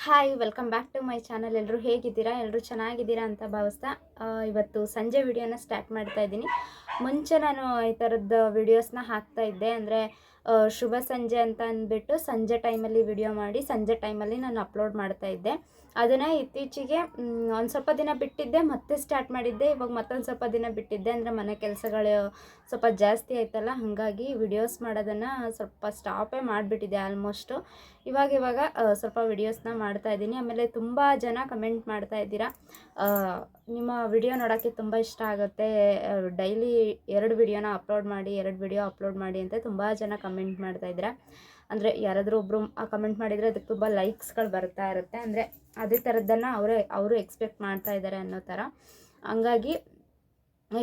Hi welcome back to my channel ಎಲ್ಲರೂ ಹೇಗಿದ್ದೀರಾ? ಎಲ್ಲರೂ ಚೆನ್ನಾಗಿದ್ದೀರಾ ಅಂತ ಭಾವಿಸ್ತಾ ಇವತ್ತು ಸಂಜೆ ವಿಡಿಯೋನ ಸ್ಟಾರ್ಟ್ ಮಾಡ್ತಾ ಇದ್ದೀನಿ. ಮುಂಚೆ ನಾನು ಈ ಥರದ್ದು ವಿಡಿಯೋಸ್ನ ಹಾಕ್ತಾ ಇದ್ದೆ ಅಂದರೆ ಶುಭ ಸಂಜೆ ಅಂತ ಅಂದ್ಬಿಟ್ಟು ಸಂಜೆ ಟೈಮಲ್ಲಿ ವಿಡಿಯೋ ಮಾಡಿ, ಸಂಜೆ ಟೈಮಲ್ಲಿ ನಾನು ಅಪ್ಲೋಡ್ ಮಾಡ್ತಾ ಇದ್ದೆ. ಅದನ್ನು ಇತ್ತೀಚೆಗೆ ಒಂದು ಸ್ವಲ್ಪ ದಿನ ಬಿಟ್ಟಿದ್ದೆ, ಮತ್ತೆ ಸ್ಟಾರ್ಟ್ ಮಾಡಿದ್ದೆ. ಇವಾಗ ಮತ್ತೊಂದು ಸ್ವಲ್ಪ ದಿನ ಬಿಟ್ಟಿದ್ದೆ ಅಂದರೆ ಮನೆ ಕೆಲಸಗಳು ಸ್ವಲ್ಪ ಜಾಸ್ತಿ ಆಯ್ತಲ್ಲ, ಹಾಗಾಗಿ ವಿಡಿಯೋಸ್ ಮಾಡೋದನ್ನು ಸ್ವಲ್ಪ ಸ್ಟಾಪೇ ಮಾಡಿಬಿಟ್ಟಿದ್ದೆ ಆಲ್ಮೋಸ್ಟು ಇವಾಗ ಇವಾಗ ಸ್ವಲ್ಪ ವಿಡಿಯೋಸ್ನ ಮಾಡ್ತಾ ಇದ್ದೀನಿ. ಆಮೇಲೆ ತುಂಬ ಜನ ಕಮೆಂಟ್ ಮಾಡ್ತಾ ಇದ್ದೀರಾ. ನಿಮ್ಮ ವಿಡಿಯೋ ನೋಡೋಕ್ಕೆ ತುಂಬ ಇಷ್ಟ ಆಗುತ್ತೆ. ಡೈಲಿ ಎರಡು ವಿಡಿಯೋನ ಅಪ್ಲೋಡ್ ಮಾಡಿ, ಎರಡು ವಿಡಿಯೋ ಅಪ್ಲೋಡ್ ಮಾಡಿ ಅಂತ ತುಂಬ ಜನ ಕಮೆಂಟ್ ಮಾಡ್ತಾ ಇದ್ದೀರಾ. ಅಂದರೆ ಯಾರಾದರೂ ಒಬ್ಬರು ಕಮೆಂಟ್ ಮಾಡಿದರೆ ಅದಕ್ಕೆ ತುಂಬ ಲೈಕ್ಸ್ಗಳು ಬರ್ತಾ ಇರುತ್ತೆ. ಅಂದರೆ ಅದೇ ಥರದ್ದನ್ನು ಅವರೇ, ಅವರು ಎಕ್ಸ್ಪೆಕ್ಟ್ ಮಾಡ್ತಾ ಇದ್ದಾರೆ ಅನ್ನೋ ಥರ ಹಂಗಾಗಿ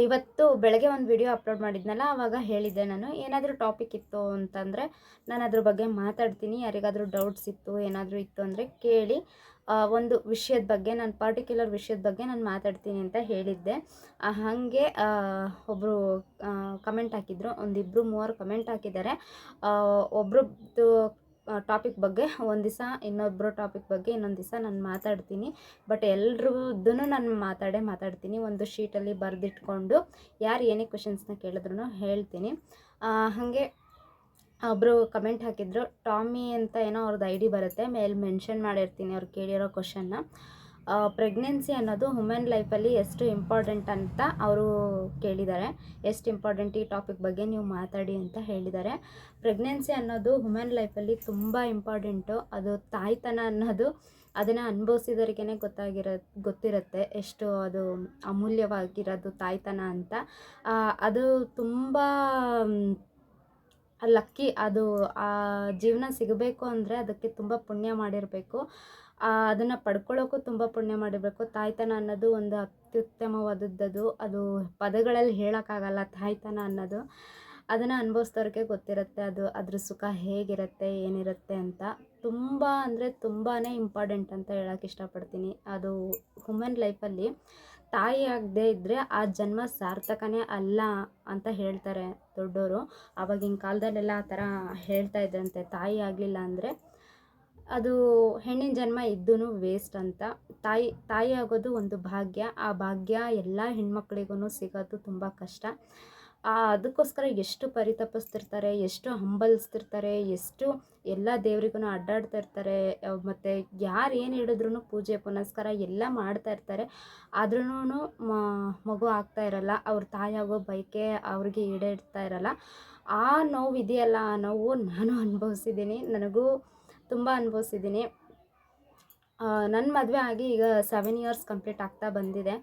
ಇವತ್ತು ಬೆಳಗ್ಗೆ ಒಂದು ವಿಡಿಯೋ ಅಪ್ಲೋಡ್ ಮಾಡಿದ್ನಲ್ಲ ಆವಾಗ ಹೇಳಿದ್ದೆ ನಾನು, ಏನಾದರೂ ಟಾಪಿಕ್ ಇತ್ತು ಅಂತಂದರೆ ನಾನು ಅದ್ರ ಬಗ್ಗೆ ಮಾತಾಡ್ತೀನಿ, ಯಾರಿಗಾದರೂ ಡೌಟ್ಸ್ ಇತ್ತು, ಏನಾದರೂ ಇತ್ತು ಅಂದರೆ ಕೇಳಿ. ಒಂದು ವಿಷಯದ ಬಗ್ಗೆ, ನಾನು ಪರ್ಟಿಕ್ಯುಲರ್ ವಿಷಯದ ಬಗ್ಗೆ ನಾನು ಮಾತಾಡ್ತೀನಿ ಅಂತ ಹೇಳಿದ್ದೆ. ಹಾಗೆ ಒಬ್ಬರು ಕಮೆಂಟ್ ಹಾಕಿದ್ರು ಒಂದಿಬ್ಬರು ಮೂವರು ಕಮೆಂಟ್ ಹಾಕಿದ್ದಾರೆ. ಒಬ್ರದ್ದು ಟಾಪಿಕ್ ಬಗ್ಗೆ, ಒಂದು ದಿವಸ ಇನ್ನೊಬ್ಬರು ಟಾಪಿಕ್ ಬಗ್ಗೆ ಇನ್ನೊಂದು ದಿವಸ ನಾನು ಮಾತಾಡ್ತೀನಿ. ಬಟ್ ಎಲ್ರದ್ದು ನಾನು ಮಾತಾಡೇ ಮಾತಾಡ್ತೀನಿ. ಒಂದು ಶೀಟಲ್ಲಿ ಬರೆದಿಟ್ಕೊಂಡು ಯಾರು ಏನೇ ಕ್ವಶನ್ಸ್ನ ಕೇಳಿದ್ರು ಹೇಳ್ತೀನಿ. ಹಾಗೆ ಒಬ್ಬರು ಕಮೆಂಟ್ ಹಾಕಿದ್ರು, ಟಾಮಿ ಅಂತ ಏನೋ ಅವ್ರದ್ದು ಐ ಡಿ ಬರುತ್ತೆ. ಮೇಲೆ ಮೆನ್ಷನ್ ಮಾಡಿರ್ತೀನಿ ಅವ್ರು ಕೇಳಿರೋ ಕ್ವಶನ್ನ ಪ್ರೆಗ್ನೆನ್ಸಿ ಅನ್ನೋದು ವುಮೆನ್ ಲೈಫಲ್ಲಿ ಎಷ್ಟು ಇಂಪಾರ್ಟೆಂಟ್ ಅಂತ ಅವರು ಕೇಳಿದ್ದಾರೆ. ಎಷ್ಟು ಇಂಪಾರ್ಟೆಂಟ್ ಈ ಟಾಪಿಕ್ ಬಗ್ಗೆ ನೀವು ಮಾತಾಡಿ ಅಂತ ಹೇಳಿದ್ದಾರೆ. ಪ್ರೆಗ್ನೆನ್ಸಿ ಅನ್ನೋದು ವುಮೆನ್ ಲೈಫಲ್ಲಿ ತುಂಬ ಇಂಪಾರ್ಟೆಂಟು ಅದು ತಾಯ್ತನ ಅನ್ನೋದು ಅದನ್ನು ಅನುಭವಿಸಿದವ್ರಿಗೇ ಗೊತ್ತಾಗಿರೋ, ಗೊತ್ತಿರುತ್ತೆ ಎಷ್ಟು ಅದು ಅಮೂಲ್ಯವಾಗಿರೋದು ತಾಯ್ತನ ಅಂತ. ಅದು ತುಂಬ ಲಕ್ಕಿ ಅದು ಆ ಜೀವನ ಸಿಗಬೇಕು ಅಂದರೆ ಅದಕ್ಕೆ ತುಂಬ ಪುಣ್ಯ ಮಾಡಿರಬೇಕು. ಅದನ್ನು ಪಡ್ಕೊಳ್ಳೋಕ್ಕೂ ತುಂಬ ಪುಣ್ಯ ಮಾಡಿರಬೇಕು. ತಾಯ್ತನ ಅನ್ನೋದು ಒಂದು ಅತ್ಯುತ್ತಮವಾದದ್ದು. ಅದು ಪದಗಳಲ್ಲಿ ಹೇಳೋಕ್ಕಾಗಲ್ಲ ತಾಯ್ತನ ಅನ್ನೋದು. ಅದನ್ನು ಅನುಭವಿಸ್ದವ್ರಿಗೆ ಗೊತ್ತಿರುತ್ತೆ ಅದು ಅದ್ರ ಸುಖ ಹೇಗಿರುತ್ತೆ, ಏನಿರುತ್ತೆ ಅಂತ. ತುಂಬ ಅಂದರೆ ತುಂಬಾ ಇಂಪಾರ್ಟೆಂಟ್ ಅಂತ ಹೇಳೋಕೆ ಇಷ್ಟಪಡ್ತೀನಿ. ಅದು ವುಮೆನ್ ಲೈಫಲ್ಲಿ ತಾಯಿ ಆಗದೇ ಇದ್ದರೆ ಆ ಜನ್ಮ ಸಾರ್ಥಕನೇ ಅಲ್ಲ ಅಂತ ಹೇಳ್ತಾರೆ ದೊಡ್ಡವರು ಆವಾಗಿನ ಕಾಲದಲ್ಲೆಲ್ಲ ಆ ಥರ ಹೇಳ್ತಾ ಇದ್ದಂತೆ ತಾಯಿ ಆಗಲಿಲ್ಲ ಅಂದರೆ ಅದು ಹೆಣ್ಣಿನ ಜನ್ಮ ಇದ್ದೂ ವೇಸ್ಟ್ ಅಂತ. ತಾಯಿ ತಾಯಿ ಆಗೋದು ಒಂದು ಭಾಗ್ಯ. ಆ ಭಾಗ್ಯ ಎಲ್ಲ ಹೆಣ್ಮಕ್ಳಿಗೂ ಸಿಗೋದು ತುಂಬ ಕಷ್ಟ. ಅದಕ್ಕೋಸ್ಕರ ಎಷ್ಟು ಪರಿತಪಿಸ್ತಿರ್ತಾರೆ, ಎಷ್ಟು ಹಂಬಲಿಸ್ತಿರ್ತಾರೆ, ಎಷ್ಟು ಎಲ್ಲ ದೇವರಿಗೂ ಅಡ್ಡಾಡ್ತಾ ಇರ್ತಾರೆ ಮತ್ತು ಯಾರು ಏನು ಹೇಳಿದ್ರು ಪೂಜೆ, ಪುನಸ್ಕಾರ ಎಲ್ಲ ಮಾಡ್ತಾ ಇರ್ತಾರೆ. ಆದ್ರೂ ಮಗು ಆಗ್ತಾ ಇರಲ್ಲ, ಅವ್ರ ತಾಯಾಗೋ ಬಯಕೆ ಅವ್ರಿಗೆ ಈಡೇರ್ತಾ ಇರಲ್ಲ. ಆ ನೋವು ಇದೆಯಲ್ಲ ಆ ನೋವು ನಾನು ಅನುಭವಿಸಿದ್ದೀನಿ. ನನಗೂ ತುಂಬ ಅನುಭವಿಸಿದ್ದೀನಿ. ನನ್ನ ಮದುವೆ ಆಗಿ ಈಗ ಸೆವೆನ್ ಇಯರ್ಸ್ ಕಂಪ್ಲೀಟ್ ಆಗ್ತಾ ಬಂದಿದೆ.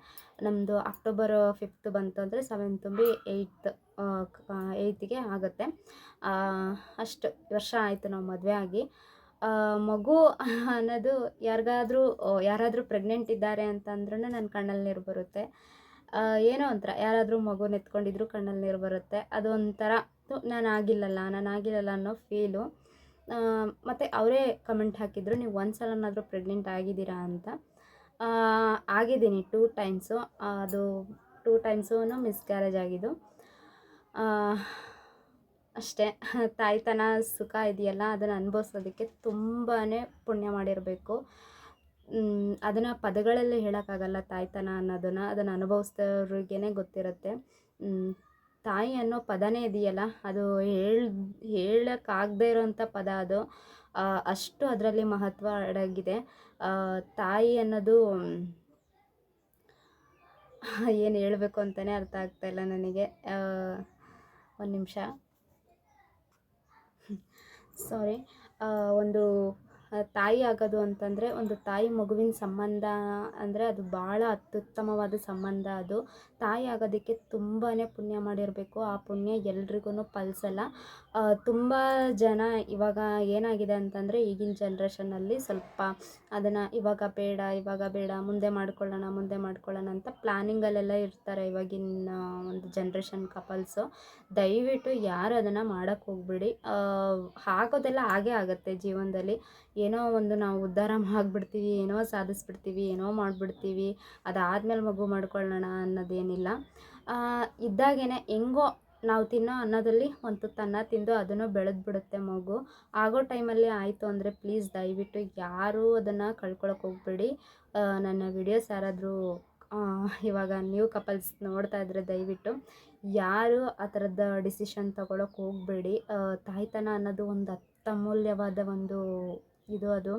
ನಮ್ಮದು ಅಕ್ಟೋಬರ್ ಫಿಫ್ತ್ ಬಂತು ಅಂದರೆ ಸೆವೆನ್ ತುಂಬಿ ಏಯ್ತ್ ಏಯ್ತಿಗೆ ಆಗುತ್ತೆ. ಅಷ್ಟು ವರ್ಷ ಆಯಿತು ನಾವು ಮದುವೆ ಆಗಿ. ಮಗು ಅನ್ನೋದು ಯಾರಿಗಾದರೂ ಯಾರಾದರೂ ಪ್ರೆಗ್ನೆಂಟ್ ಇದ್ದಾರೆ ಅಂತಂದ್ರೂ ನನ್ನ ಕಣ್ಣಲ್ಲಿ ನೀರು ಬರುತ್ತೆ. ಏನೋ ಒಂಥರ ಯಾರಾದರೂ ಮಗು ನೆತ್ಕೊಂಡಿದ್ರು ಕಣ್ಣಲ್ಲಿ ನೀರು ಬರುತ್ತೆ. ಅದು ಒಂಥರ ನಾನು ಆಗಿಲ್ಲಲ್ಲ ನಾನು ಆಗಿಲ್ಲಲ್ಲ ಅನ್ನೋ ಫೀಲು ಮತ್ತು ಅವರೇ ಕಮೆಂಟ್ ಹಾಕಿದ್ರು, ನೀವು ಒಂದು ಸಲನಾದರೂ ಪ್ರೆಗ್ನೆಂಟ್ ಆಗಿದ್ದೀರಾ ಅಂತ. ಆಗಿದ್ದೀನಿ ಟೂ ಟೈಮ್ಸು ಅದು ಟೂ ಟೈಮ್ಸೂ ಮಿಸ್ಕ್ಯಾರೇಜ್ ಆಗಿದ್ದು. ಅಷ್ಟೇ. ತಾಯ್ತನ ಸುಖ ಇದೆಯಲ್ಲ, ಅದನ್ನು ಅನುಭವಿಸೋದಕ್ಕೆ ತುಂಬಾ ಪುಣ್ಯ ಮಾಡಿರಬೇಕು. ಅದನ್ನು ಪದಗಳಲ್ಲಿ ಹೇಳೋಕ್ಕಾಗಲ್ಲ ತಾಯ್ತನ ಅನ್ನೋದನ್ನು, ಅದನ್ನು ಅನುಭವಿಸ್ದವ್ರಿಗೇ ಗೊತ್ತಿರುತ್ತೆ. ತಾಯಿ ಅನ್ನೋ ಪದನೇ ಇದೆಯಲ್ಲ, ಅದು ಹೇಳ್, ಹೇಳೋಕ್ಕಾಗದೇ ಇರೋಂಥ ಪದ ಅದು. ಅಷ್ಟು ಅದರಲ್ಲಿ ಮಹತ್ವ ಅಡಗಿದೆ. ತಾಯಿ ಅನ್ನೋದು, ಏನು ಹೇಳಬೇಕು ಅಂತಲೇ ಅರ್ಥ ಆಗ್ತಾ ಇಲ್ಲ ನನಗೆ. ಒಂದು ನಿಮಿಷ. ಸಾರಿ ಒಂದು ತಾಯಿ ಆಗೋದು ಅಂತಂದರೆ ಒಂದು ತಾಯಿ ಮಗುವಿನ ಸಂಬಂಧ ಅಂದರೆ ಅದು ಭಾಳ ಅತ್ಯುತ್ತಮವಾದ ಸಂಬಂಧ ಅದು. ತಾಯಿ ಆಗೋದಕ್ಕೆ ತುಂಬಾ ಪುಣ್ಯ ಮಾಡಿರಬೇಕು. ಆ ಪುಣ್ಯ ಎಲ್ರಿಗೂ ಫಲಿಸಲ್ಲ ತುಂಬ ಜನ ಇವಾಗ ಏನಾಗಿದೆ ಅಂತಂದರೆ ಈಗಿನ ಜನ್ರೇಷನ್ನಲ್ಲಿ ಸ್ವಲ್ಪ ಅದನ್ನು ಇವಾಗ ಬೇಡ ಇವಾಗ ಬೇಡ, ಮುಂದೆ ಮಾಡ್ಕೊಳ್ಳೋಣ ಮುಂದೆ ಮಾಡ್ಕೊಳ್ಳೋಣ ಅಂತ ಪ್ಲ್ಯಾನಿಂಗಲ್ಲೆಲ್ಲ ಇರ್ತಾರೆ ಇವಾಗಿನ ಒಂದು ಜನ್ರೇಷನ್ ಕಪಲ್ಸು ದಯವಿಟ್ಟು ಯಾರು ಅದನ್ನು ಮಾಡೋಕ್ಕೆ ಹೋಗ್ಬೇಡಿ. ಆಗೋದೆಲ್ಲ ಹಾಗೇ ಆಗುತ್ತೆ ಜೀವನದಲ್ಲಿ. ಏನೋ ಒಂದು ನಾವು ಉದ್ಧಾರ ಮಾಡಿಬಿಡ್ತೀವಿ, ಏನೋ ಸಾಧಿಸ್ಬಿಡ್ತೀವಿ, ಏನೋ ಮಾಡಿಬಿಡ್ತೀವಿ. ಅದಾದಮೇಲೆ ಮಗು ಮಾಡ್ಕೊಳ್ಳೋಣ ಅನ್ನೋದೇನಿಲ್ಲ. ಇದ್ದಾಗೇ ಹೆಂಗೋ ನಾವು ತಿನ್ನೋ ಅನ್ನದಲ್ಲಿ ಒಂದು ತುತ್ತು ಅನ್ನ ತಿಂದು ಅದನ್ನು ಬೆಳೆದು ಬಿಡುತ್ತೆ ಮಗು. ಆಗೋ ಟೈಮಲ್ಲಿ ಆಯಿತು ಅಂದರೆ ಪ್ಲೀಸ್ ದಯವಿಟ್ಟು ಯಾರೂ ಅದನ್ನು ಕಳ್ಕೊಳಕ್ಕೆ ಹೋಗ್ಬೇಡಿ. ನನ್ನ ವಿಡಿಯೋಸ್ ಯಾರಾದರೂ ಇವಾಗ ನ್ಯೂ ಕಪಲ್ಸ್ ನೋಡ್ತಾ ಇದ್ರೆ ದಯವಿಟ್ಟು ಯಾರು ಆ ಥರದ ಡಿಸಿಷನ್ ತಗೊಳಕ್ಕೆ ಹೋಗಬೇಡಿ. ತಾಯ್ತನ ಅನ್ನೋದು ಒಂದು ಅತ್ಯಮೂಲ್ಯವಾದ ಒಂದು ಇದು ಅದು.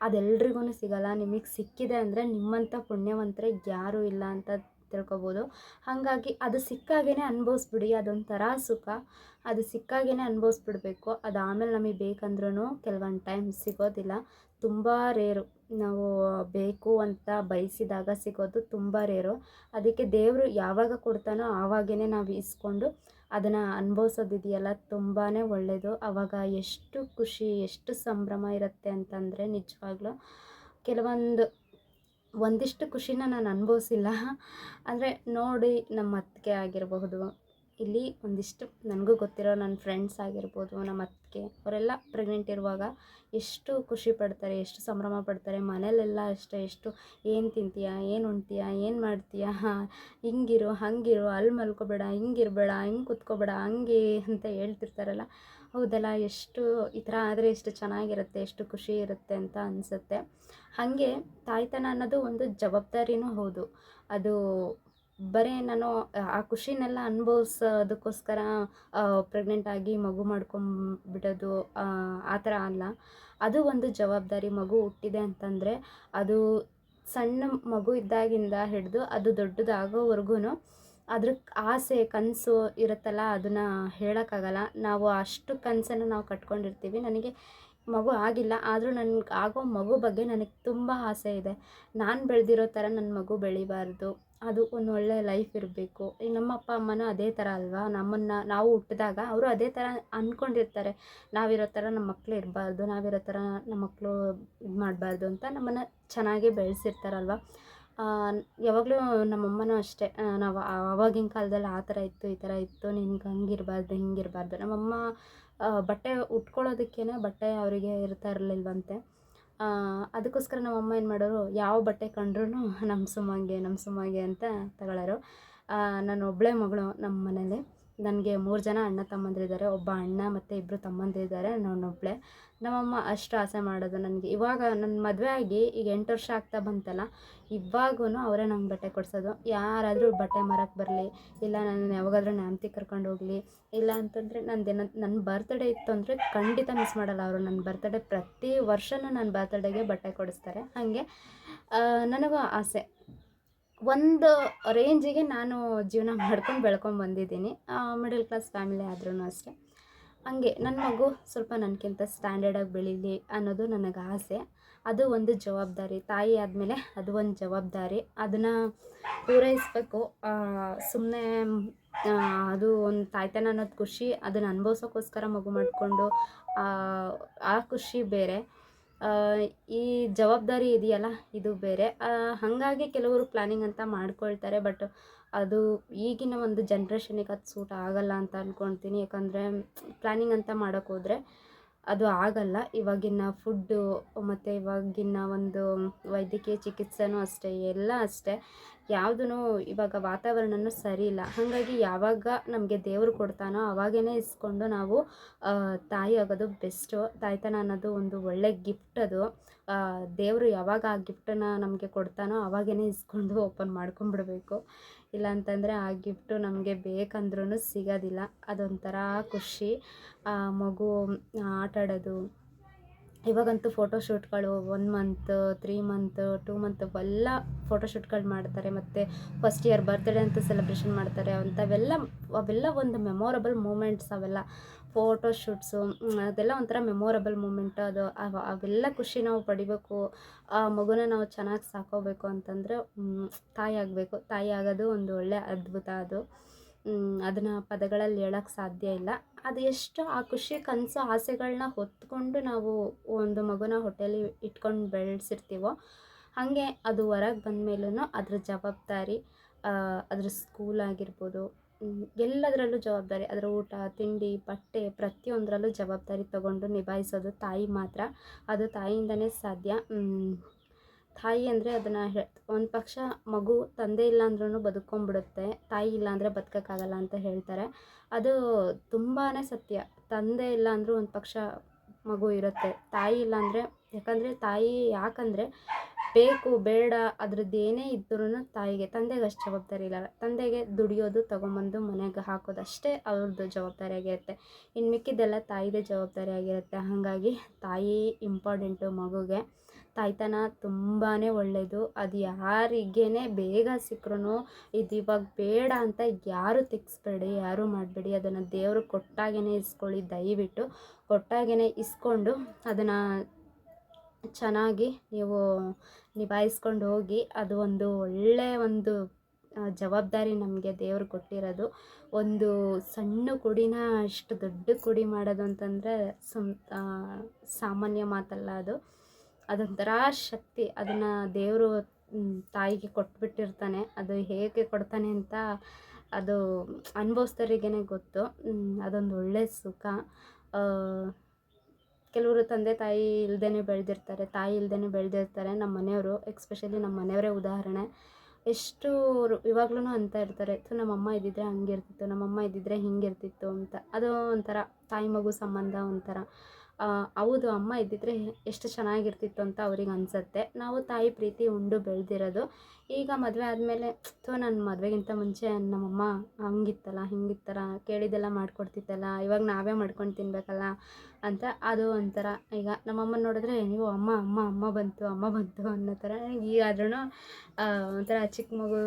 ಅದೆಲ್ರಿಗೂ ಸಿಗಲ್ಲ. ನಿಮಗೆ ಸಿಕ್ಕಿದೆ ಅಂದರೆ ನಿಮ್ಮಂಥ ಪುಣ್ಯವಂತರೇ ಯಾರೂ ಇಲ್ಲ ಅಂತ ತಿಳ್ಕೊಬೋದು. ಹಾಗಾಗಿ ಅದು ಸಿಕ್ಕಾಗೇ ಅನುಭವಿಸ್ಬಿಡಿ, ಅದೊಂಥರ ಸುಖ. ಅದು ಸಿಕ್ಕಾಗೇ ಅನುಭವಿಸ್ಬಿಡ್ಬೇಕು. ಅದು ಆಮೇಲೆ ನಮಗೆ ಬೇಕಂದ್ರೂ ಕೆಲವೊಂದು ಟೈಮ್ ಸಿಗೋದಿಲ್ಲ. ತುಂಬ ರೇರು. ನಾವು ಬೇಕು ಅಂತ ಬಯಸಿದಾಗ ಸಿಗೋದು ತುಂಬ ರೇರು. ಅದಕ್ಕೆ ದೇವರು ಯಾವಾಗ ಕೊಡ್ತಾನೋ ಆವಾಗೇ ನಾವು ಇಸ್ಕೊಂಡು ಅದನ್ನು ಅನುಭವಿಸೋದಿದೆಯಲ್ಲ ತುಂಬಾ ಒಳ್ಳೆಯದು ಆವಾಗ ಎಷ್ಟು ಖುಷಿ, ಎಷ್ಟು ಸಂಭ್ರಮ ಇರುತ್ತೆ ಅಂತಂದರೆ ನಿಜವಾಗ್ಲೂ. ಕೆಲವೊಂದು ಒಂದಿಷ್ಟು ಖುಷಿನ ನಾನು ಅನುಭವಿಸಿಲ್ಲ. ಅಂದರೆ ನೋಡಿ ನಮ್ಮ ಅತ್ತಿಗೆ ಆಗಿರಬಹುದು, ಇಲ್ಲಿ ಒಂದಿಷ್ಟು ನನಗೂ ಗೊತ್ತಿರೋ ನನ್ನ ಫ್ರೆಂಡ್ಸ್ ಆಗಿರ್ಬೋದು, ನಮ್ಮ ಅತ್ತಿಗೆ, ಅವರೆಲ್ಲ ಪ್ರೆಗ್ನೆಂಟ್ ಇರುವಾಗ ಎಷ್ಟು ಖುಷಿ ಪಡ್ತಾರೆ, ಎಷ್ಟು ಸಂಭ್ರಮ ಪಡ್ತಾರೆ, ಮನೇಲೆಲ್ಲ ಅಷ್ಟೇ, ಎಷ್ಟು ಏನು ತಿಂತೀಯ, ಏನು ಉಣ್ತೀಯ, ಏನು ಮಾಡ್ತೀಯ, ಹಿಂಗಿರು, ಹಂಗಿರು, ಅಲ್ಲಿ ಮಲ್ಕೋಬೇಡ, ಹಿಂಗಿರಬೇಡ, ಹಿಂಗೆ ಕುತ್ಕೋಬೇಡ, ಹಂಗೆ ಅಂತ ಹೇಳ್ತಿರ್ತಾರಲ್ಲ. ಹೌದಲ್ಲ, ಎಷ್ಟು ಈ ಥರ ಆದರೆ ಎಷ್ಟು ಚೆನ್ನಾಗಿರುತ್ತೆ, ಎಷ್ಟು ಖುಷಿ ಇರುತ್ತೆ ಅಂತ ಅನಿಸುತ್ತೆ. ಹಾಗೆ ತಾಯ್ತನ ಅನ್ನೋದು ಒಂದು ಜವಾಬ್ದಾರಿನೂ ಹೌದು. ಅದು ಬರೀ ನಾನು, ಆ ಖುಷಿನೆಲ್ಲ ಅನುಭವಿಸೋದಕ್ಕೋಸ್ಕರ ಪ್ರೆಗ್ನೆಂಟ್ ಆಗಿ ಮಗು ಮಾಡ್ಕೊಂಬಿಡೋದು, ಆ ಥರ ಅಲ್ಲ. ಅದು ಒಂದು ಜವಾಬ್ದಾರಿ ಮಗು ಹುಟ್ಟಿದೆ ಅಂತಂದರೆ, ಅದು ಸಣ್ಣ ಮಗು ಇದ್ದಾಗಿಂದ ಹಿಡಿದು ಅದು ದೊಡ್ಡದಾಗೋವರೆಗೂ ಅದ್ರ ಆಸೆ, ಕನಸು ಇರುತ್ತಲ್ಲ, ಅದನ್ನು ಹೇಳೋಕ್ಕಾಗಲ್ಲ. ನಾವು ಅಷ್ಟು ಕನಸನ್ನು ನಾವು ಕಟ್ಕೊಂಡಿರ್ತೀವಿ. ನನಗೆ ಮಗು ಆಗಿಲ್ಲ. ಆದರೂ ನನ್ಗೆ ಆಗೋ ಮಗು ಬಗ್ಗೆ ನನಗೆ ತುಂಬ ಆಸೆ ಇದೆ. ನಾನು ಬೆಳೆದಿರೋ ಥರ ನನ್ನ ಮಗು ಬೆಳಿಬಾರ್ದು. ಅದು ಒಂದು ಒಳ್ಳೆ ಲೈಫ್ ಇರಬೇಕು. ಈಗ ನಮ್ಮ ಅಪ್ಪ, ಅಮ್ಮನೂ ಅದೇ ಥರ ಅಲ್ವಾ? ನಮ್ಮನ್ನು ನಾವು ಹುಟ್ಟಿದಾಗ ಅವರು ಅದೇ ಥರ ಅಂದ್ಕೊಂಡಿರ್ತಾರೆ ನಾವಿರೋ ಥರ ನಮ್ಮ ಮಕ್ಕಳು ಇರಬಾರ್ದು. ನಾವಿರೋ ಥರ ನಮ್ಮ ಮಕ್ಕಳು ಇದು ಮಾಡಬಾರ್ದು ಅಂತ ನಮ್ಮನ್ನು ಚೆನ್ನಾಗೇ ಬೆಳೆಸಿರ್ತಾರಲ್ವ? ಯಾವಾಗಲೂ ನಮ್ಮಮ್ಮನೂ ಅಷ್ಟೇ. ನಾವು ಆವಾಗಿನ ಕಾಲದಲ್ಲಿ ಆ ಥರ ಇತ್ತು, ಈ ಥರ ಇತ್ತು, ನಿನ್ಗೆ ಹಂಗಿರಬಾರ್ದು ಹಿಂಗಿರಬಾರ್ದು ನಮ್ಮಮ್ಮ ಬಟ್ಟೆ ಉಟ್ಕೊಳ್ಳೋದಕ್ಕೇ ಬಟ್ಟೆ ಅವರಿಗೆ ಇರ್ತಾ ಇರಲಿಲ್ವಂತೆ. ಅದಕ್ಕೋಸ್ಕರ ನಮ್ಮಮ್ಮ ಏನು ಮಾಡೋರು, ಯಾವ ಬಟ್ಟೆ ಕಂಡ್ರೂ ನಮ್ಮ ಸುಮ್ಮಂಗೆ ನಮ್ಮ ಸುಮ್ಮಂಗೆ ಅಂತ ತಗೊಳ್ಳೋರು ನಾನು ಒಬ್ಬಳೇ ಮಗಳು ನಮ್ಮ ಮನೇಲಿ ನನಗೆ ಮೂರು ಜನ ಅಣ್ಣ ತಮ್ಮಂದಿರಿದ್ದಾರೆ ಒಬ್ಬ ಅಣ್ಣ ಮತ್ತು ಇಬ್ಬರು ತಮ್ಮಂದಿರಿದ್ದಾರೆ ನಾನೊಬ್ಬಳೇ. ನಮ್ಮಮ್ಮ ಅಷ್ಟು ಆಸೆ ಮಾಡೋದು ನನಗೆ. ಇವಾಗ ನನ್ನ ಮದುವೆ ಆಗಿ ಈಗ ಎಂಟು ವರ್ಷ ಆಗ್ತಾ ಬಂತಲ್ಲ ಇವಾಗೂ ಅವರೇ ನಂಗೆ ಬಟ್ಟೆ ಕೊಡಿಸೋದು. ಯಾರಾದರೂ ಬಟ್ಟೆ ಮಾರಕ್ಕೆ ಬರಲಿ, ಇಲ್ಲ ನಾನು ಯಾವಾಗಾದ್ರೂ ನ್ಯಾಮ್ತಿ ಕರ್ಕೊಂಡು ಹೋಗಲಿ, ಇಲ್ಲ ಅಂತಂದರೆ ದಿನ, ನನ್ನ ಬರ್ತ್ಡೇ ಇತ್ತು ಅಂದರೆ ಖಂಡಿತ ಮಿಸ್ ಮಾಡಲ್ಲ ಅವರು. ನನ್ನ ಬರ್ತ್ಡೇ ಪ್ರತಿ ವರ್ಷವೂ ನನ್ನ ಬರ್ತ್ಡೇಗೆ ಬಟ್ಟೆ ಕೊಡಿಸ್ತಾರೆ. ಹಾಗೆ ನನಗೂ ಆಸೆ. ಒಂದು ರೇಂಜಿಗೆ ನಾನು ಜೀವನ ಮಾಡ್ಕೊಂಡು ಬೆಳ್ಕೊಂಡು ಬಂದಿದ್ದೀನಿ. ಮಿಡಲ್ ಕ್ಲಾಸ್ ಫ್ಯಾಮಿಲಿ ಆದ್ರೂ ಅಷ್ಟೇ. ಹಂಗೆ ನನ್ನ ಮಗು ಸ್ವಲ್ಪ ನನಗಿಂತ ಸ್ಟ್ಯಾಂಡರ್ಡಾಗಿ ಬೆಳೀಲಿ ಅನ್ನೋದು ನನಗೆ ಆಸೆ. ಅದು ಒಂದು ಜವಾಬ್ದಾರಿ. ತಾಯಿ ಆದಮೇಲೆ ಅದು ಒಂದು ಜವಾಬ್ದಾರಿ. ಅದನ್ನು ಪೂರೈಸಬೇಕು. ಸುಮ್ಮನೆ ಅದು ಒಂದು ತಾಯ್ತನ ಅನ್ನೋದು ಖುಷಿ. ಅದನ್ನು ಅನುಭವಿಸೋಕ್ಕೋಸ್ಕರ ಮಗು ಮಾಡಿಕೊಂಡು ಆ ಖುಷಿ ಬೇರೆ. ಈ ಜವಾಬ್ದಾರಿ ಇದೆಯಲ್ಲ, ಇದು ಬೇರೆ. ಹಾಗಾಗಿ ಕೆಲವರು ಪ್ಲ್ಯಾನಿಂಗ್ ಅಂತ ಮಾಡ್ಕೊಳ್ತಾರೆ ಬಟ್ ಅದು ಈಗಿನ ಒಂದು ಜನ್ರೇಷನಿಗೆ ಅದು ಸೂಟ್ ಆಗಲ್ಲ ಅಂತ ಅಂದ್ಕೊಳ್ತೀನಿ ಯಾಕಂದರೆ ಪ್ಲ್ಯಾನಿಂಗ್ ಅಂತ ಮಾಡೋಕ್ಕೋದ್ರೆ ಅದು ಆಗಲ್ಲ. ಇವಾಗಿನ ಫುಡ್ಡು ಮತ್ತು ಇವಾಗಿನ ಒಂದು ವೈದ್ಯಕೀಯ ಚಿಕಿತ್ಸೆನೂ ಅಷ್ಟೇ, ಎಲ್ಲ ಅಷ್ಟೇ. ಯಾವುದೂ ಇವಾಗ ವಾತಾವರಣನೂ ಸರಿ ಇಲ್ಲ. ಹಾಗಾಗಿ ಯಾವಾಗ ನಮಗೆ ದೇವರು ಕೊಡ್ತಾನೋ ಅವಾಗೇ ಇಸ್ಕೊಂಡು ನಾವು ತಾಯಿ ಆಗೋದು ಬೆಸ್ಟು ತಾಯ್ತನ ಅನ್ನೋದು ಒಂದು ಒಳ್ಳೆ ಗಿಫ್ಟ್ ಅದು. ದೇವರು ಯಾವಾಗ ಆ ಗಿಫ್ಟನ್ನು ನಮಗೆ ಕೊಡ್ತಾನೋ ಆವಾಗೇ ಇಸ್ಕೊಂಡು ಓಪನ್ ಮಾಡ್ಕೊಂಡ್ಬಿಡ್ಬೇಕು. ಇಲ್ಲಾಂತಂದರೆ ಆ ಗಿಫ್ಟು ನಮಗೆ ಬೇಕಂದ್ರೂ ಸಿಗೋದಿಲ್ಲ. ಅದೊಂಥರ ಖುಷಿ. ಮಗು ಆಟಾಡೋದು ಇವಾಗಂತೂ ಫೋಟೋಶೂಟ್ಗಳು one month three month two month ಎಲ್ಲ ಫೋಟೋಶೂಟ್ಗಳು ಮಾಡ್ತಾರೆ. ಮತ್ತು ಫಸ್ಟ್ ಇಯರ್ ಬರ್ತ್ಡೇ ಅಂತ ಸೆಲೆಬ್ರೇಷನ್ ಮಾಡ್ತಾರೆ. ಅಂಥವೆಲ್ಲ, ಅವೆಲ್ಲ ಒಂದು ಮೆಮೊರಬಲ್ ಮೂಮೆಂಟ್ಸ್ ಅವೆಲ್ಲ. ಫೋಟೋಶೂಟ್ಸು ಅದೆಲ್ಲ ಒಂಥರ ಮೆಮೊರಬಲ್ ಮೂಮೆಂಟ್ ಅದು. ಅವೆಲ್ಲ ಖುಷಿ ನಾವು ಪಡಿಬೇಕು. ಆ ಮಗುನ ನಾವು ಚೆನ್ನಾಗಿ ಸಾಕೋಬೇಕು ಅಂತಂದರೆ ತಾಯಿ ಆಗಬೇಕು. ತಾಯಿ ಆಗೋದು ಒಂದು ಒಳ್ಳೆಯ ಅದ್ಭುತ ಅದು. ಅದನ್ನು ಪದಗಳಲ್ಲಿ ಹೇಳೋಕ್ಕೆ ಸಾಧ್ಯ ಇಲ್ಲ. ಅದು ಎಷ್ಟು ಆ ಖುಷಿ, ಕನಸು ಆಸೆಗಳನ್ನ ಹೊತ್ಕೊಂಡು ನಾವು ಒಂದು ಮಗುನ ಹೊಟ್ಟೆಲಿ ಇಟ್ಕೊಂಡು ಬೆಳೆಸಿರ್ತೀವೋ, ಹಾಗೆ ಅದು ಹೊರಗೆ ಬಂದ ಮೇಲೂ ಅದ್ರ ಜವಾಬ್ದಾರಿ ಅದ್ರ ಸ್ಕೂಲ್ ಆಗಿರ್ಬೋದು ಎಲ್ಲದರಲ್ಲೂ ಜವಾಬ್ದಾರಿ, ಅದರ ಊಟ, ತಿಂಡಿ, ಬಟ್ಟೆ ಪ್ರತಿಯೊಂದರಲ್ಲೂ ಜವಾಬ್ದಾರಿ ತಗೊಂಡು ನಿಭಾಯಿಸೋದು ತಾಯಿ ಮಾತ್ರ. ಅದು ತಾಯಿಯಿಂದನೇ ಸಾಧ್ಯ. ತಾಯಿ ಅಂದರೆ ಅದನ್ನು ಹೆ, ಒಂದು ಪಕ್ಷ ಮಗು ತಂದೆ ಇಲ್ಲ ಅಂದ್ರೂ ಬದುಕೊಂಬಿಡುತ್ತೆ ತಾಯಿ ಇಲ್ಲ ಅಂದರೆ ಬದುಕೋಕ್ಕಾಗಲ್ಲ ಅಂತ ಹೇಳ್ತಾರೆ. ಅದು ತುಂಬಾ ಸತ್ಯ. ತಂದೆ ಇಲ್ಲ ಅಂದರೂ ಒಂದು ಪಕ್ಷ ಮಗು ಇರುತ್ತೆ. ತಾಯಿ ಇಲ್ಲ ಅಂದರೆ, ಯಾಕಂದರೆ ತಾಯಿ ಯಾಕಂದರೆ ಬೇಕು, ಬೇಡ ಅದ್ರದ್ದು ಏನೇ ಇದ್ರೂ ತಾಯಿಗೆ, ತಂದೆಗೆ ಅಷ್ಟು ಜವಾಬ್ದಾರಿ ಇಲ್ಲ. ತಂದೆಗೆ ದುಡಿಯೋದು, ತೊಗೊಂಬಂದು, ಮನೆಗೆ ಹಾಕೋದು ಅಷ್ಟೇ ಅವ್ರದ್ದು ಜವಾಬ್ದಾರಿ ಆಗಿರುತ್ತೆ. ಇನ್ನು ಮಿಕ್ಕಿದ್ದೆಲ್ಲ ತಾಯಿದೇ ಜವಾಬ್ದಾರಿ ಆಗಿರುತ್ತೆ. ಹಾಗಾಗಿ ತಾಯಿ ಇಂಪಾರ್ಟೆಂಟು ಮಗುಗೆ. ತಾಯ್ತನ ತುಂಬಾ ಒಳ್ಳೆಯದು ಅದು ಯಾರಿಗೇನೆ ಬೇಗ ಸಿಕ್ಕರೂ ಇದು ಇವಾಗ ಬೇಡ ಅಂತ ಯಾರು ತೆಗಿಸ್ಬೇಡಿ ಯಾರೂ ಮಾಡಬೇಡಿ. ಅದನ್ನು ದೇವರು ಕೊಟ್ಟಾಗೇ ಇಸ್ಕೊಳ್ಳಿ, ದಯವಿಟ್ಟು ಕೊಟ್ಟಾಗೇ ಇಸ್ಕೊಂಡು ಅದನ್ನು ಚೆನ್ನಾಗಿ ನೀವು ನಿಭಾಯಿಸ್ಕೊಂಡು ಹೋಗಿ ಅದು ಒಂದು ಒಳ್ಳೆಯ ಒಂದು ಜವಾಬ್ದಾರಿ ನಮಗೆ ದೇವರು ಕೊಟ್ಟಿರೋದು. ಒಂದು ಸಣ್ಣ ಕುಡಿನ ಅಷ್ಟು ದೊಡ್ಡ ಕುಡಿ ಮಾಡೋದು ಅಂತಂದರೆ ಸುಮ್ ಸಾಮಾನ್ಯ ಮಾತಲ್ಲ ಅದು. ಅದೊಂಥರ ಶಕ್ತಿ ಅದನ್ನು ದೇವರು ತಾಯಿಗೆ ಕೊಟ್ಬಿಟ್ಟಿರ್ತಾನೆ. ಅದು ಹೇಗೆ ಕೊಡ್ತಾನೆ ಅಂತ ಅದು ಅನುಭವಿಸ್ದವ್ರಿಗೇ ಗೊತ್ತು. ಅದೊಂದು ಒಳ್ಳೆಯ ಸುಖ. ಕೆಲವರು ತಂದೆ ತಾಯಿ ಇಲ್ದೇ ಬೆಳೆದಿರ್ತಾರೆ, ತಾಯಿ ಇಲ್ದೇ ಬೆಳೆದಿರ್ತಾರೆ ನಮ್ಮ ಮನೆಯವರು ಎಕ್ಸ್ಪೆಷಲಿ ನಮ್ಮ ಮನೆಯವರೇ ಉದಾಹರಣೆ. ಎಷ್ಟು ಇವಾಗ್ಲೂ ಅಂತ ಇರ್ತಾರೆ ಸೊ ನಮ್ಮಮ್ಮ ಇದ್ದಿದ್ರೆ ಹಂಗಿರ್ತಿತ್ತು, ನಮ್ಮಮ್ಮ ಇದ್ದಿದ್ರೆ ಹಿಂಗಿರ್ತಿತ್ತು ಅಂತ. ಅದು ಒಂಥರ ತಾಯಿ ಮಗು ಸಂಬಂಧ ಒಂಥರ. ಹೌದು, ಅಮ್ಮ ಇದ್ದಿದ್ರೆ ಎಷ್ಟು ಚೆನ್ನಾಗಿರ್ತಿತ್ತು ಅಂತ ಅವ್ರಿಗೆ ಅನಿಸತ್ತೆ. ನಾವು ತಾಯಿ ಪ್ರೀತಿ ಉಂಡು ಬೆಳೆದಿರೋದು. ಈಗ ಮದುವೆ ಆದಮೇಲೆ, ಥೋ ನನ್ನ ಮದುವೆಗಿಂತ ಮುಂಚೆ ನಮ್ಮಮ್ಮ ಹಂಗಿತ್ತಲ್ಲ, ಹಿಂಗಿತ್ತಲ್ಲ ಕೇಳಿದ್ದೆಲ್ಲ ಮಾಡ್ಕೊಡ್ತಿತ್ತಲ್ಲ, ಇವಾಗ ನಾವೇ ಮಾಡ್ಕೊಂಡು ತಿನ್ನಬೇಕಲ್ಲ ಅಂತ ಅದು ಒಂಥರ. ಈಗ ನಮ್ಮಮ್ಮನ ನೋಡಿದ್ರೆ, ನೀವು ಅಮ್ಮ ಅಮ್ಮ ಅಮ್ಮ ಬಂತು ಅಮ್ಮ ಬಂತು ಅನ್ನೋ ಥರ. ಈಗಾದ್ರೂ ಒಂಥರ ಚಿಕ್ಕ ಮಗು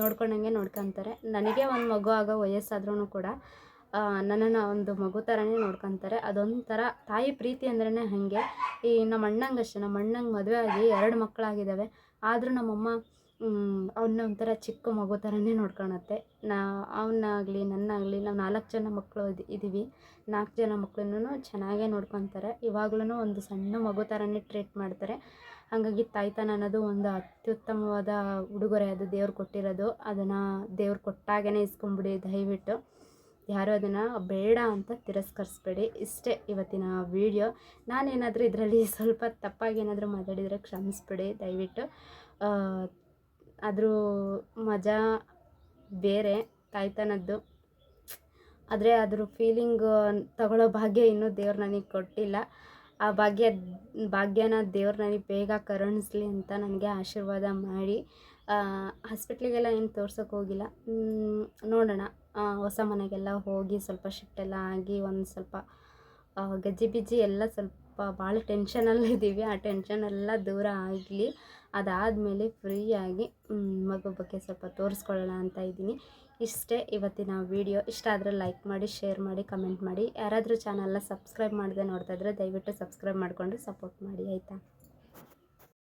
ನೋಡ್ಕೊಂಡಂಗೆ ನೋಡ್ಕೊತಾರೆ. ನನಗೆ ಒಂದು ಮಗು ಆಗೋ ವಯಸ್ಸಾದ್ರೂ ಕೂಡ ನನ್ನನ್ನು ಒಂದು ಮಗು ಥರನೇ ನೋಡ್ಕೊತಾರೆ. ಅದೊಂಥರ ತಾಯಿ ಪ್ರೀತಿ ಅಂದ್ರೇ ಹಾಗೆ. ಈ ನಮ್ಮ ಅಣ್ಣಂಗೆ ಅಷ್ಟೇ, ನಮ್ಮ ಅಣ್ಣಂಗೆ ಮದುವೆ ಆಗಿ ಎರಡು ಮಕ್ಕಳಾಗಿದ್ದಾವೆ ಆದರೂ ನಮ್ಮಮ್ಮ ಅವನ್ನ ಒಂಥರ ಚಿಕ್ಕ ಮಗು ಥರನೇ ನೋಡ್ಕೊಳತ್ತೆ. ನಾ, ಅವನಾಗಲಿ, ನನ್ನಾಗಲಿ ನಾವು ನಾಲ್ಕು ಜನ ಮಕ್ಕಳು ಇದು ಇದ್ದೀವಿ ನಾಲ್ಕು ಜನ ಮಕ್ಕಳನ್ನೂ ಚೆನ್ನಾಗೇ ನೋಡ್ಕೊತಾರೆ. ಇವಾಗ್ಲೂ ಒಂದು ಸಣ್ಣ ಮಗು ಥರನೇ ಟ್ರೀಟ್ ಮಾಡ್ತಾರೆ. ಹಾಗಾಗಿ ತಾಯ್ತನ ಅನ್ನೋದು ಒಂದು ಅತ್ಯುತ್ತಮವಾದ ಉಡುಗೊರೆ ಅದು ದೇವ್ರು ಕೊಟ್ಟಿರೋದು. ಅದನ್ನು ದೇವ್ರು ಕೊಟ್ಟಾಗೇ ಇಸ್ಕೊಂಬಿಡಿ ದಯವಿಟ್ಟು. ಯಾರು ಅದನ್ನು ಬೇಡ ಅಂತ ತಿರಸ್ಕರಿಸ್ಬೇಡಿ. ಇಷ್ಟೇ ಇವತ್ತಿನ ವೀಡಿಯೋ. ನಾನೇನಾದರೂ ಇದರಲ್ಲಿ ಸ್ವಲ್ಪ ತಪ್ಪಾಗಿ ಏನಾದರೂ ಮಾತಾಡಿದರೆ ಕ್ಷಮಿಸ್ಬಿಡಿ, ದಯವಿಟ್ಟು. ಅದ್ರ ಮಜಾ ಬೇರೆ, ತಾಯ್ತನದ್ದು. ಆದರೆ ಅದ್ರ ಫೀಲಿಂಗು ತಗೊಳ್ಳೋ ಭಾಗ್ಯ ಇನ್ನೂ ದೇವ್ರು ನನಗೆ ಕೊಟ್ಟಿಲ್ಲ. ಆ ಭಾಗ್ಯ, ಭಾಗ್ಯನ ದೇವ್ರು ನನಗೆ ಬೇಗ ಕರುಣಿಸ್ಲಿ ಅಂತ ನನಗೆ ಆಶೀರ್ವಾದ ಮಾಡಿ. ಹಾಸ್ಪಿಟ್ಲಿಗೆಲ್ಲ ಏನು ತೋರ್ಸೋಕೆ ಹೋಗಿಲ್ಲ. ನೋಡೋಣ. ಹೊಸ ಮನೆಗೆಲ್ಲ ಹೋಗಿ ಸ್ವಲ್ಪ ಶಿಫ್ಟ್ ಎಲ್ಲ ಆಗಿ ಒಂದು ಸ್ವಲ್ಪ ಗಜ್ಜಿ ಬಿಜ್ಜಿ ಎಲ್ಲ ಸ್ವಲ್ಪ ಭಾಳ ಟೆನ್ಷನಲ್ಲಿದ್ದೀವಿ ಆ ಟೆನ್ಷನ್ ಎಲ್ಲ ದೂರ ಆಗಲಿ, ಅದಾದಮೇಲೆ ಫ್ರೀಯಾಗಿ ಮಗು ಬಗ್ಗೆ ಸ್ವಲ್ಪ ತೋರಿಸ್ಕೊಳ್ಳೋಣ ಅಂತ ಇದ್ದೀನಿ. ಇಷ್ಟೇ ಇವತ್ತಿನ ವಿಡಿಯೋ ಇಷ್ಟ ಆದರೆ ಲೈಕ್ ಮಾಡಿ ಶೇರ್ ಮಾಡಿ ಕಮೆಂಟ್ ಮಾಡಿ. ಯಾರಾದರೂ ಚಾನಲ್ನ ಸಬ್ಸ್ಕ್ರೈಬ್ ಮಾಡದೆ ನೋಡ್ತಾ ಇದ್ದರೆ ದಯವಿಟ್ಟು ಸಬ್ಸ್ಕ್ರೈಬ್ ಮಾಡಿಕೊಂಡು ಸಪೋರ್ಟ್ ಮಾಡಿ, ಆಯಿತಾ?